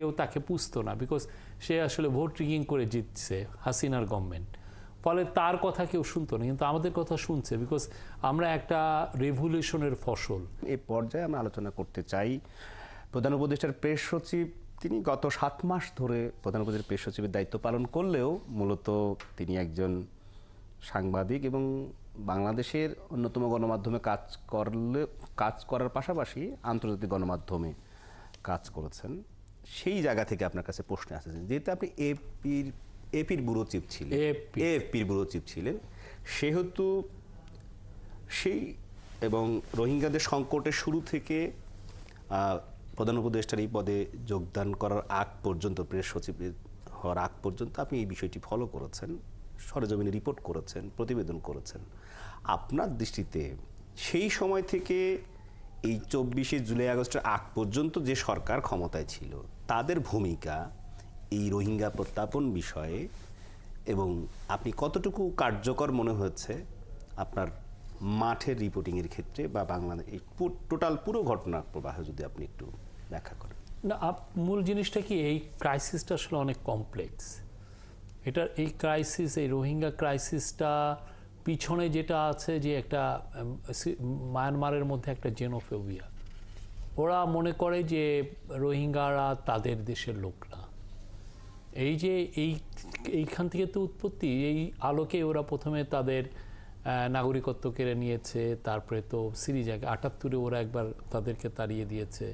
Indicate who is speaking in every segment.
Speaker 1: কেউ তাকে পুষতো না বিকজ সে আসলে ভোট রিগিং করে জিতছে হাসিনার গভর্নমেন্ট ফলে তার কথা কেউ শুনতো না, কিন্তু আমাদের কথা শুনছে বিকজ আমরা একটা রেভলিউশনের ফসল।
Speaker 2: এই পর্যায়ে আমরা আলোচনা করতে চাই, প্রধান উপদেষ্টার প্রেস সচিব, তিনি গত সাত মাস ধরে প্রধান উপদেষ্টার প্রেস সচিবের দায়িত্ব পালন করলেও মূলত তিনি একজন সাংবাদিক এবং বাংলাদেশের অন্যতম গণমাধ্যমে কাজ করলে, কাজ করার পাশাপাশি আন্তর্জাতিক গণমাধ্যমে কাজ করেছেন। সেই জায়গা থেকে আপনার কাছে প্রশ্ন আসেছে যেহেতু আপনি এপির এপির ব্যুরো চিফ ছিলেন। এপির ব্যুরো চিফ ছিলেন। সেহেতু সেই এবং রোহিঙ্গাদের সংকটের শুরু থেকে প্রধান উপদেষ্টার এই পদে যোগদান করার আগ পর্যন্ত প্রেস সচিব হওয়ার আগ পর্যন্ত আপনি এই বিষয়টি ফলো করেছেন সরেজমিনে রিপোর্ট করেছেন প্রতিবেদন করেছেন। আপনার দৃষ্টিতে সেই সময় থেকে এই চব্বিশে জুলাই আগস্টের আগ পর্যন্ত যে সরকার ক্ষমতায় ছিল, তাদের ভূমিকা এই রোহিঙ্গা প্রত্যাপন বিষয়ে এবং আপনি কতটুকু কার্যকর মনে হয়েছে আপনার মাঠের রিপোর্টিংয়ের ক্ষেত্রে বা বাংলাদেশ, এই টোটাল পুরো ঘটনার প্রবাহে যদি আপনি একটু ব্যাখ্যা করেন।
Speaker 1: না মূল জিনিসটা কি, এই ক্রাইসিসটা আসলে অনেক কমপ্লেক্স এটা এই ক্রাইসিস এই রোহিঙ্গা ক্রাইসিসটা পিছনে যেটা আছে যে একটা মায়ানমারের মধ্যে একটা জেনোফোবিয়া। ওরা মনে করে যে রোহিঙ্গারা তাদের দেশের লোক না এই যে এই, এইখান থেকে তো উৎপত্তি, এই আলোকে ওরা প্রথমে তাদের নাগরিকত্ব কেড়ে নিয়েছে, তারপরে তো সিরিজ এক, আটাত্তরে ওরা একবার তাদেরকে তাড়িয়ে দিয়েছে,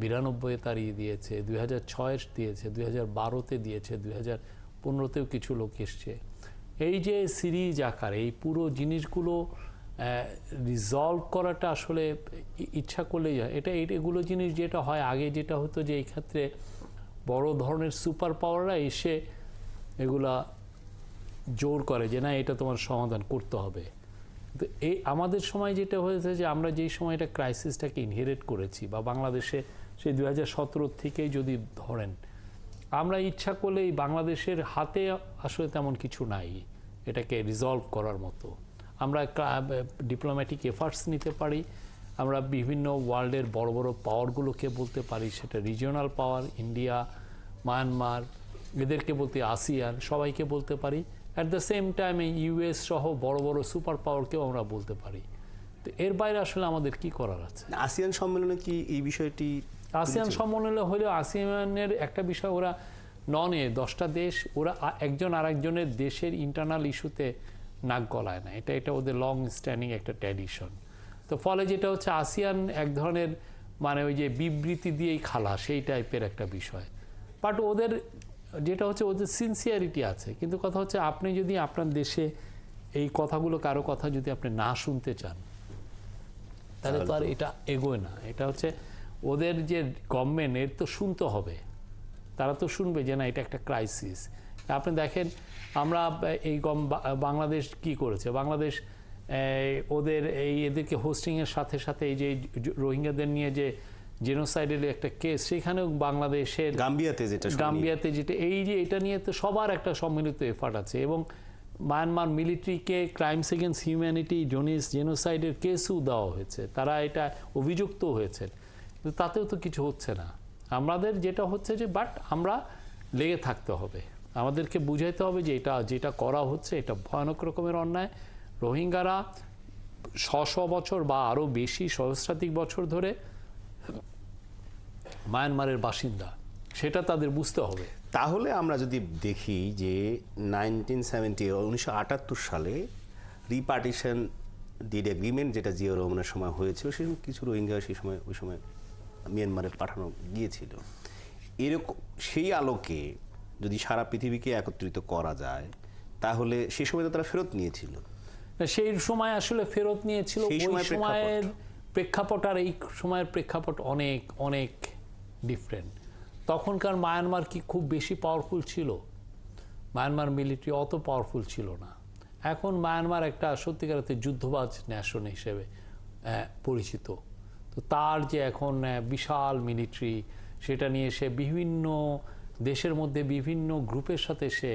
Speaker 1: বিরানব্বইয়ে তাড়িয়ে দিয়েছে, দুই হাজার ছয়ে দিয়েছে, দুই হাজার বারোতে দিয়েছে, দুই হাজার পনেরোতেও কিছু লোক এসছে। এই যে সিরিজ আকারে, এই পুরো জিনিসগুলো রিজলভ করাটা আসলে ইচ্ছা করলেই হয়। এটা এগুলো জিনিস যেটা হয়, আগে যেটা হতো যে এই ক্ষেত্রে বড় ধরনের সুপার পাওয়াররা এসে এগুলা জোর করে যে না, এটা তোমার সমাধান করতে হবে। তো এই আমাদের সময় যেটা হয়েছে যে আমরা যেই সময়টা ক্রাইসিসটাকে ইনহেরিট করেছি বা বাংলাদেশে সেই দু হাজার সতেরো থেকেই যদি ধরেন, আমরা ইচ্ছা করলে এই বাংলাদেশের হাতে আসলে তেমন কিছু নাই। এটাকে রিজলভ করার মতো। আমরা ডিপ্লোম্যাটিক এফার্টস নিতে পারি আমরা বিভিন্ন ওয়ার্ল্ডের বড় বড় পাওয়ারগুলোকে বলতে পারি সেটা রিজিওনাল পাওয়ার ইন্ডিয়া মায়ানমার এদেরকে বলতে আসিয়ান সবাইকে বলতে পারি। অ্যাট দ্য সেম টাইমে ইউএস সহ বড় বড় সুপার পাওয়ারকেও আমরা বলতে পারি। তো এর বাইরে আসলে আমাদের কি করার আছে?
Speaker 2: আসিয়ান সম্মেলনে কি এই বিষয়টি
Speaker 1: আসিয়ান সম্মেলনে হলেও আসিয়ানের একটা বিষয় ওরা ননে দশটা দেশ ওরা একজন আরেকজনের দেশের ইন্টারনাল ইস্যুতে নাক গলায় না। এটা এটা ওদের লং স্ট্যান্ডিং একটা ট্র্যাডিশন তো ফলে যেটা হচ্ছে আসিয়ান এক ধরনের মানে ওই যে বিবৃতি দিয়েই খালা সেই টাইপের একটা বিষয়। বাট ওদের যেটা হচ্ছে ওদের সিনসিয়ারিটি আছে। কিন্তু কথা হচ্ছে আপনি যদি আপনার দেশে এই কথাগুলো কারও কথা যদি আপনি না শুনতে চান তাহলে তো আর এটা এগোয় না। এটা হচ্ছে ওদের যে গভর্নমেন্ট এর তো শুনতে হবে। তারা তো শুনবে যে না এটা একটা ক্রাইসিস আপনি দেখেন আমরা এই গম- বাংলাদেশ কি করেছে? বাংলাদেশ ওদের এই এদেরকে হোস্টিংয়ের সাথে সাথে এই যে রোহিঙ্গাদের নিয়ে যে জেনোসাইডের একটা কেস সেখানেও বাংলাদেশের
Speaker 2: গাম্বিয়াতে যেটা
Speaker 1: গাম্বিয়াতে যেটা এই যে এটা নিয়ে তো সবার একটা সম্মিলিত এফার্ট আছে এবং মায়ানমার মিলিটারিকে ক্রাইমস এগেন্স্ট হিউম্যানিটি জোনিস জেনোসাইডের কেসও দেওয়া হয়েছে। তারা এটা অভিযুক্ত হয়েছে। কিন্তু তাতেও তো কিছু হচ্ছে না। আমাদের যেটা হচ্ছে যে বাট আমরা লেগে থাকতে হবে। আমাদেরকে বুঝাইতে হবে যে, এটা, যেটা করা হচ্ছে, এটা ভয়ানক রকমের অন্যায়। রোহিঙ্গারা শ বছর বা আরও বেশি সহস্রাধিক বছর ধরে মায়ানমারের বাসিন্দা, সেটা তাদের বুঝতে হবে।
Speaker 2: তাহলে আমরা যদি দেখি যে নাইনটিন সেভেন্টি উনিশশো আটাত্তর সালে রিপার্টিশন ডিড এগ্রিমেন্ট যেটা জিও রহমানের সময় হয়েছিল সময় কিছু রোহিঙ্গা সেই সময়, ওই সময় মিয়ানমারে পাঠানো গিয়েছিল। এরকম সেই আলোকে যদি সারা পৃথিবীকে একত্রিত করা যায় তাহলে সেই সময় তো তারা ফেরত নিয়েছিল।
Speaker 1: সেই সময় আসলে ফেরত নিয়েছিল ওই
Speaker 2: সময়ের
Speaker 1: প্রেক্ষাপট। আর এই সময়ের প্রেক্ষাপট অনেক অনেক ডিফারেন্ট তখনকার মায়ানমার কি খুব বেশি পাওয়ারফুল ছিল? মায়ানমার মিলিটারি অত পাওয়ারফুল ছিল না। এখন মায়ানমার একটা সত্যিকার যুদ্ধবাজ ন্যাশন হিসেবে পরিচিত। তো তার যে এখন বিশাল মিলিটারি সেটা নিয়ে সে বিভিন্ন দেশের মধ্যে বিভিন্ন গ্রুপের সাথে সে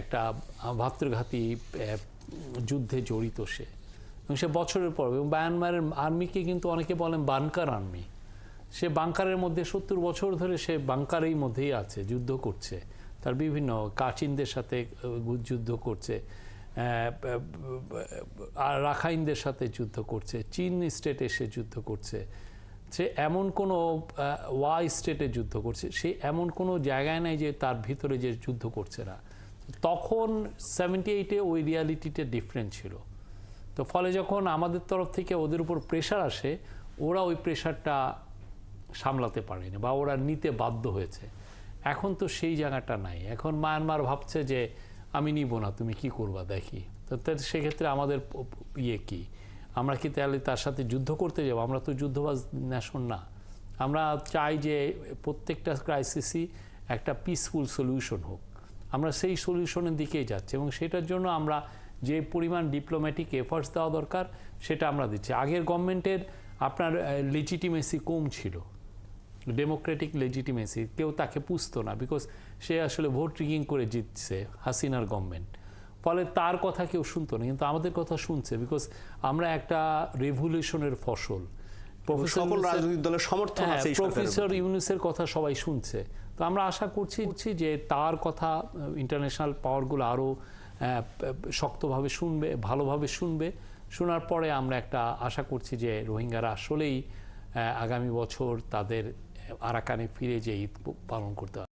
Speaker 1: একটা ভাতৃঘাতী যুদ্ধে জড়িত সে। এবং সে বছরের পর, এবং মায়ানমারের আর্মিকে কিন্তু অনেকে বলেন বানকার আর্মি সে বাংকারের মধ্যে সত্তর বছর ধরে সে বাংকারের মধ্যেই আছে, যুদ্ধ করছে। তার বিভিন্ন কাচিনদের সাথে যুদ্ধ করছে। আর রাখাইনদের সাথে যুদ্ধ করছে, চীন স্টেট এসে যুদ্ধ করছে, সে এমন কোনো ওয়াই স্টেটে যুদ্ধ করছে, সে এমন কোনো জায়গায় নাই যে তার ভিতরে যে যুদ্ধ করছে না। তখন সেভেন্টি এইটে ওই রিয়ালিটিটা ডিফারেন্ট ছিল। তো ফলে যখন আমাদের তরফ থেকে ওদের উপর প্রেশার আসে, ওরা ওই প্রেশারটা সামলাতে পারেনি বা ওরা নিতে বাধ্য হয়েছে। এখন তো সেই জায়গাটা নাই। এখন মায়ানমার ভাবছে যে আমি নিব না, তুমি কি করবা, দেখি। তো সেক্ষেত্রে আমাদের ইয়ে কি? আমরা কি তাহলে তার সাথে যুদ্ধ করতে যাব? আমরা তো যুদ্ধবাজ ন্যাশন না। আমরা চাই যে প্রত্যেকটা ক্রাইসিসই একটা পিসফুল সলিউশন হোক। আমরা সেই সলিউশনের দিকেই যাচ্ছি এবং সেটার জন্য আমরা যে পরিমাণ ডিপ্লোম্যাটিক এফার্টস দেওয়া দরকার, সেটা আমরা দিচ্ছি। আগের গভর্নমেন্টের আপনার লেজিটিমেসি কম ছিল। ডেমোক্রেটিক লেজিটিমেসি কেউ তাকে পুষতো না বিকজ সে আসলে ভোট রিগিং করে জিতছে হাসিনার গভর্নমেন্ট ফলে তার কথা কেউ শুনতো না কিন্তু আমাদের কথা শুনছে বিকজ আমরা একটা রেভলিউশনের ফসল। প্রফেসর
Speaker 2: সকল রাজনৈতিক দলের সমর্থন
Speaker 1: হ্যাঁ,
Speaker 2: আছে
Speaker 1: প্রফেসর ইউনুসের কথা সবাই শুনছে। তো আমরা আশা করছি করছি যে তার কথা ইন্টারন্যাশনাল পাওয়ারগুলো আরও শক্তভাবে শুনবে ভালোভাবে শুনবে। শোনার পরে আমরা একটা আশা করছি যে রোহিঙ্গারা আসলেই আগামী বছর তাদের আরাকানে ফিরে যে ঈদ পালন করতে